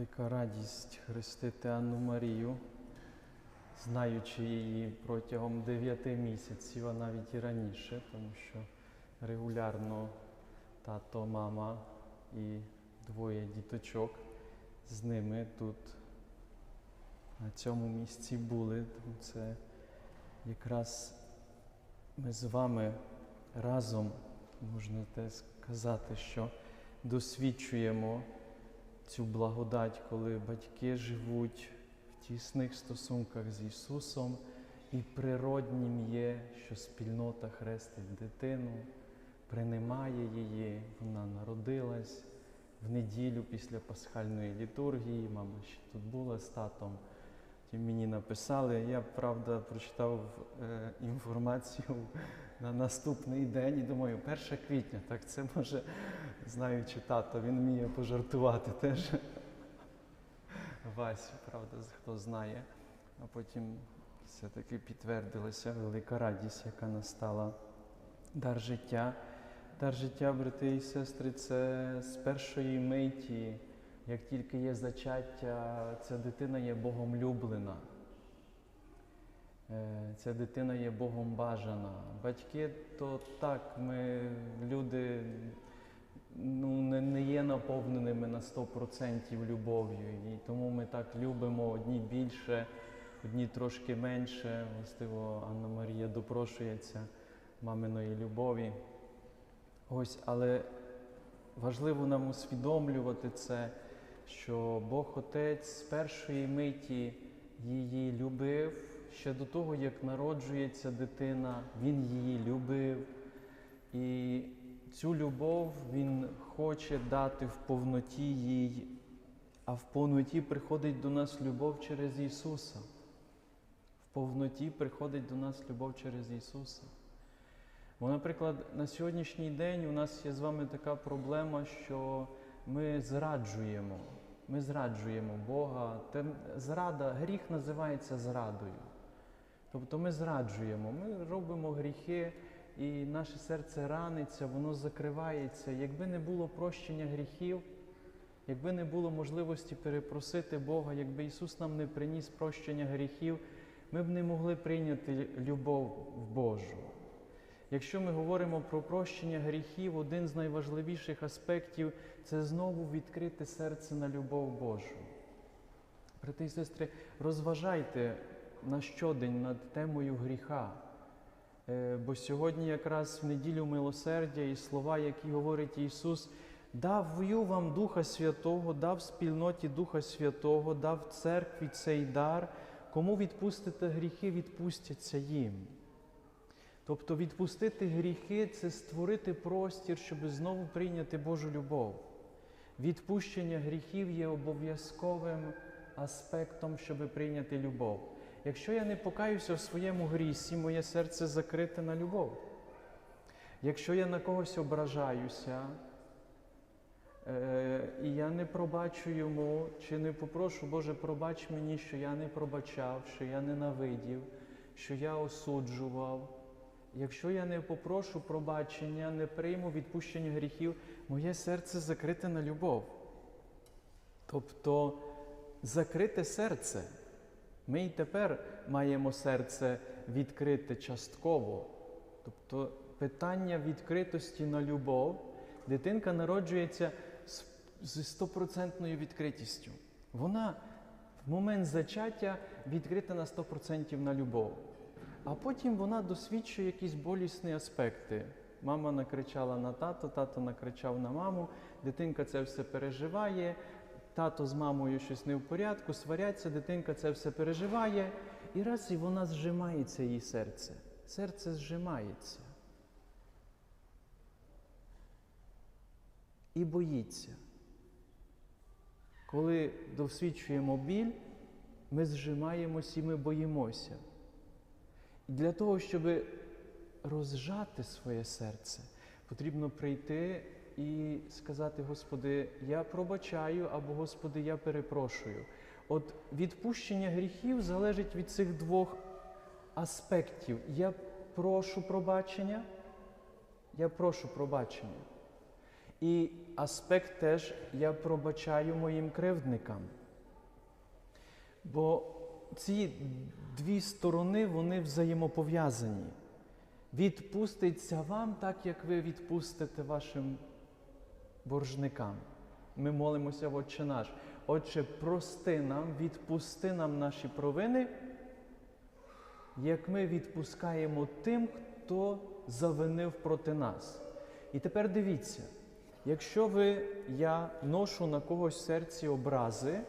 велика радість хрестити Анну Марію, знаючи її протягом 9 місяців, а навіть і раніше, тому що регулярно тато, мама і двоє діточок з ними тут на цьому місці були. Тому це якраз ми з вами разом, можна те сказати, що досвідчуємо цю благодать, коли батьки живуть в тісних стосунках з Ісусом, і природнім є, що спільнота хрестить дитину, приймає її, вона народилась в неділю після пасхальної літургії. Мама ще тут була з татом. Ті мені написали. Я правда прочитав е, інформацію на наступний день і думаю, 1 квітня, так це може, знаючи тато, він вміє пожартувати теж. Васю, правда, хто знає. А потім все-таки підтвердилася велика радість, яка настала. Дар життя. Дар життя, брати і сестри, це з першої миті, як тільки є зачаття, ця дитина є Богом люблена. Е, Ця дитина є Богом бажана. Батьки то так, ми люди ну, не, не є наповненими на 100% любов'ю. І тому ми так любимо одні більше, одні трошки менше. Властиво Анна Марія допрошується маминої любові. Ось, але важливо нам усвідомлювати це, що Бог Отець з першої миті її любив. Ще до того, як народжується дитина, Він її любив. І цю любов Він хоче дати в повноті їй, а в повноті приходить до нас любов через Ісуса. В повноті приходить до нас любов через Ісуса. Бо, наприклад, на сьогоднішній день у нас є з вами така проблема, що ми зраджуємо. Ми зраджуємо Бога. Зрада, гріх називається зрадою. Тобто ми зраджуємо, ми робимо гріхи, і наше серце раниться, воно закривається. Якби не було прощення гріхів, якби не було можливості перепросити Бога, якби Ісус нам не приніс прощення гріхів, ми б не могли прийняти любов в Божу. Якщо ми говоримо про прощення гріхів, один з найважливіших аспектів це знову відкрити серце на любов Божу. Брати і сестри, розважайте на щодень над темою гріха. Е, Бо сьогодні якраз в неділю милосердя і слова, які говорить Ісус, дав вам Духа Святого, дав спільноті Духа Святого, дав церкві цей дар, кому відпустите гріхи, відпустяться їм. Тобто відпустити гріхи це створити простір, щоб знову прийняти Божу любов. Відпущення гріхів є обов'язковим аспектом, щоб прийняти любов. Якщо я не покаюся в своєму грісі, моє серце закрите на любов. Якщо я на когось ображаюся, е, і я не пробачу йому, чи не попрошу, Боже, пробач мені, що я не пробачав, що я ненавидів, що я осуджував. Якщо я не попрошу пробачення, не прийму відпущення гріхів, моє серце закрите на любов. Тобто закрите серце. Ми і тепер маємо серце відкрите частково. Тобто питання відкритості на любов, дитинка народжується з- стопроцентною відкритістю. Вона в момент зачаття відкрита на 100% на любов. А потім вона досвідчує якісь болісні аспекти. Мама накричала на тато, тато накричав на маму, дитинка це все переживає, тато з мамою щось не в порядку, сваряться, дитинка це все переживає, і раз і вона зжимається її серце. Серце зжимається. І боїться. Коли досвідчуємо біль, ми зжимаємося і ми боїмося. Для того, щоб розжати своє серце, потрібно прийти і сказати, Господи, я пробачаю або Господи, я перепрошую. От відпущення гріхів залежить від цих двох аспектів. Я прошу пробачення, я прошу пробачення. І аспект теж я пробачаю моїм кривдникам. Бо ці дві сторони вони взаємопов'язані. Відпуститься вам так, як ви відпустите вашим боржникам. Ми молимося в Отче наш. Отче, прости нам, відпусти нам наші провини, як ми відпускаємо тим, хто завинив проти нас. І тепер дивіться, якщо ви, я ношу на когось серці образи,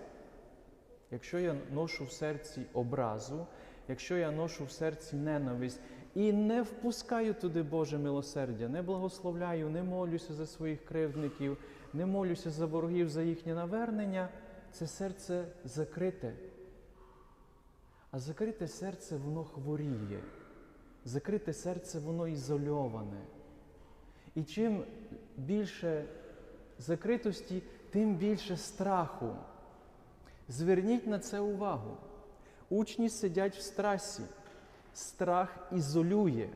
якщо я ношу в серці образу, якщо я ношу в серці ненависть і не впускаю туди Боже милосердя, не благословляю, не молюся за своїх кривдників, не молюся за ворогів, за їхнє навернення, це серце закрите. А закрите серце воно хворіє. Закрите серце воно ізольоване. І чим більше закритості, тим більше страху. Зверніть на це увагу. Учні сидять в страсі. Страх ізолює.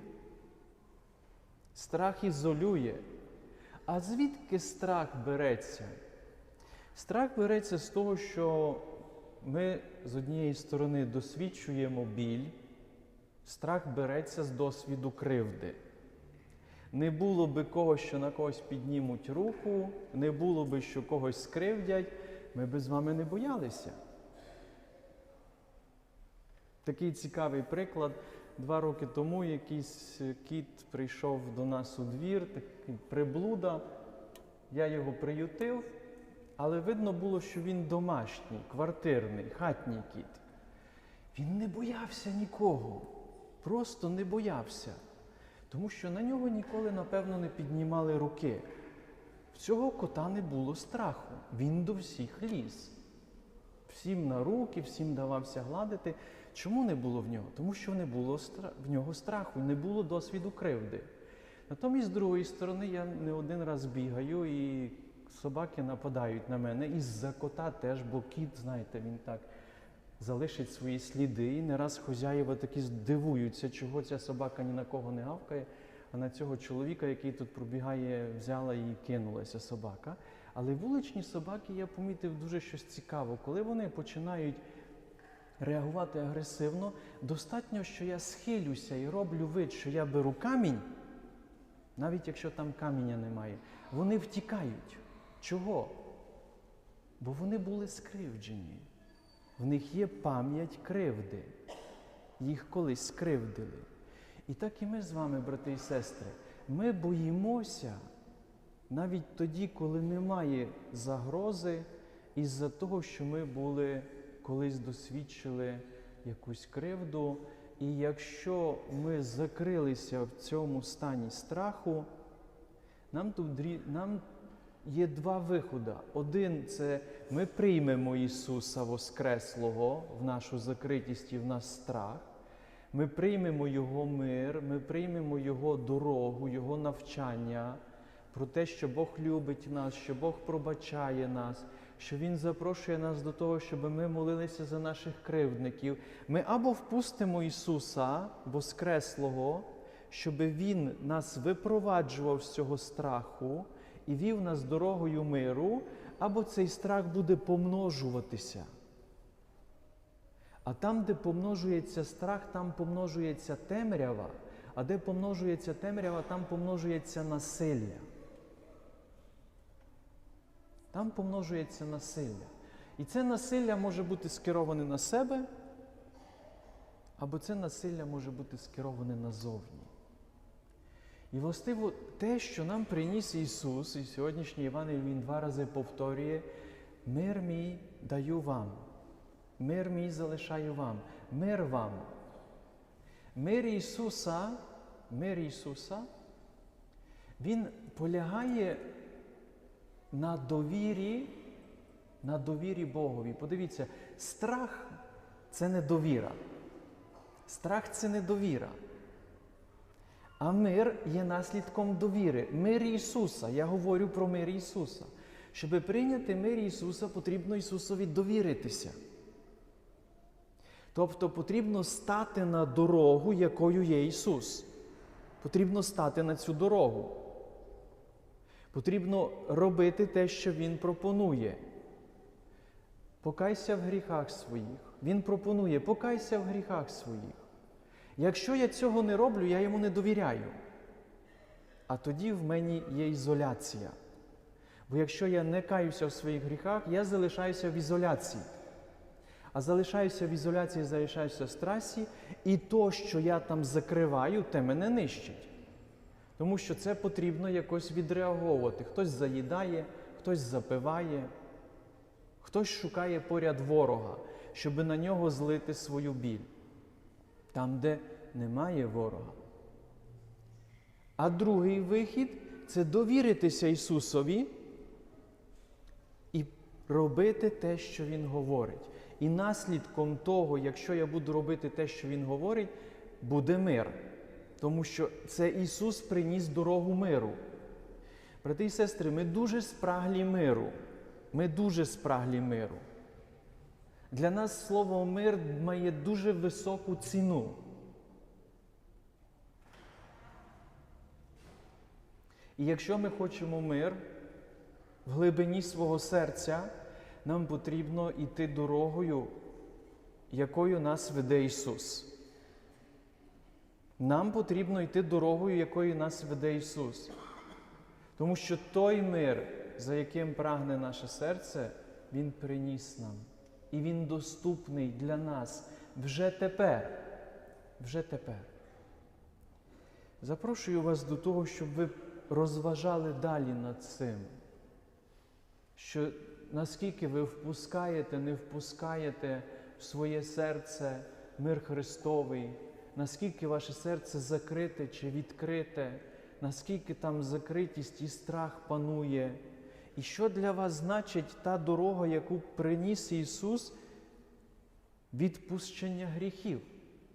Страх ізолює. А звідки страх береться? Страх береться з того, що ми з однієї сторони досвідчуємо біль, страх береться з досвіду кривди. Не було би когось, що на когось піднімуть руку, не було би, що когось скривдять, ми би з вами не боялися. Такий цікавий приклад. Два роки тому якийсь кіт прийшов до нас у двір, такий приблуда. Я його приютив, але видно було, що він домашній, квартирний, хатній кіт. Він не боявся нікого, просто не боявся, тому що на нього ніколи, напевно, не піднімали руки. В цього кота не було страху. Він до всіх ліз. Всім на руки, всім давався гладити. Чому не було в нього? Тому що не було в нього страху, не було досвіду кривди. Натомість, з другої сторони, я не один раз бігаю, і собаки нападають на мене. І за кота теж, бо кіт, знаєте, він так залишить свої сліди. І не раз хозяїва такі здивуються, чого ця собака ні на кого не гавкає. На цього чоловіка, який тут пробігає, взяла і кинулася собака. Але вуличні собаки я помітив дуже щось цікаве. Коли вони починають реагувати агресивно, достатньо, що я схилюся і роблю вид, що я беру камінь, навіть якщо там каменя немає, вони втікають. Чого? Бо вони були скривджені. В них є пам'ять кривди. Їх колись скривдили. І так і ми з вами, брати і сестри, ми боїмося навіть тоді, коли немає загрози, із-за того, що ми були колись досвідчили якусь кривду. І якщо ми закрилися в цьому стані страху, нам тут нам є два виходи. Один це ми приймемо Ісуса Воскреслого в нашу закритість і в нас страх. Ми приймемо Його мир, ми приймемо Його дорогу, Його навчання про те, що Бог любить нас, що Бог пробачає нас, що Він запрошує нас до того, щоб ми молилися за наших кривдників. Ми або впустимо Ісуса Воскреслого, щоб Він нас випроваджував з цього страху і вів нас дорогою миру, або цей страх буде помножуватися. А там, де помножується страх, там помножується темрява, а де помножується темрява, там помножується насилля. Там помножується насилля. І це насилля може бути скероване на себе, або це насилля може бути скероване назовні. І властиво те, що нам приніс Ісус, і сьогоднішній Івангелій Він два рази повторює: мир мій даю вам, мир мій залишаю вам, мир вам. Мир Ісуса, мир Ісуса, Він полягає на довірі, на довірі Богові. Подивіться, страх це не довіра. Страх це не довіра. А мир є наслідком довіри. Мир Ісуса. Я говорю про мир Ісуса. Щоб прийняти мир Ісуса, потрібно Ісусові довіритися. Тобто потрібно стати на дорогу, якою є Ісус. Потрібно стати на цю дорогу. Потрібно робити те, що Він пропонує. Покайся в гріхах своїх. Він пропонує, покайся в гріхах своїх. Якщо я цього не роблю, я йому не довіряю. А тоді в мені є ізоляція. Бо якщо я не каюся в своїх гріхах, я залишаюся в ізоляції. А залишаюся в ізоляції, залишаюся в страсі, і то, що я там закриваю, те мене нищить. Тому що це потрібно якось відреаговувати. Хтось заїдає, хтось запиває, хтось шукає поряд ворога, щоб на нього злити свою біль. Там, де немає ворога. А другий вихід це довіритися Ісусові і робити те, що Він говорить. І наслідком того, якщо я буду робити те, що Він говорить, буде мир. Тому що це Ісус приніс дорогу миру. Брати і сестри, ми дуже спраглі миру. Ми дуже спраглі миру. Для нас слово мир має дуже високу ціну. І якщо ми хочемо мир в глибині свого серця, нам потрібно йти дорогою, якою нас веде Ісус. Нам потрібно йти дорогою, якою нас веде Ісус. Тому що той мир, за яким прагне наше серце, Він приніс нам. І Він доступний для нас вже тепер. Вже тепер. Запрошую вас до того, щоб ви розважали далі над цим. Що наскільки ви впускаєте, не впускаєте в своє серце мир Христовий, наскільки ваше серце закрите чи відкрите, наскільки там закритість і страх панує, і що для вас значить та дорога, яку приніс Ісус, відпущення гріхів?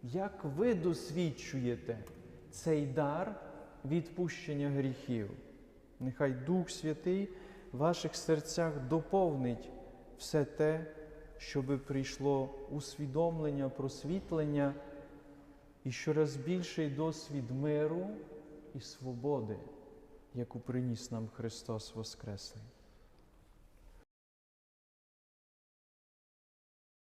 Як ви досвідчуєте цей дар відпущення гріхів? Нехай Дух Святий ваших серцях доповнить все те, щоби прийшло усвідомлення, просвітлення і щораз більший досвід миру і свободи, яку приніс нам Христос Воскреслий.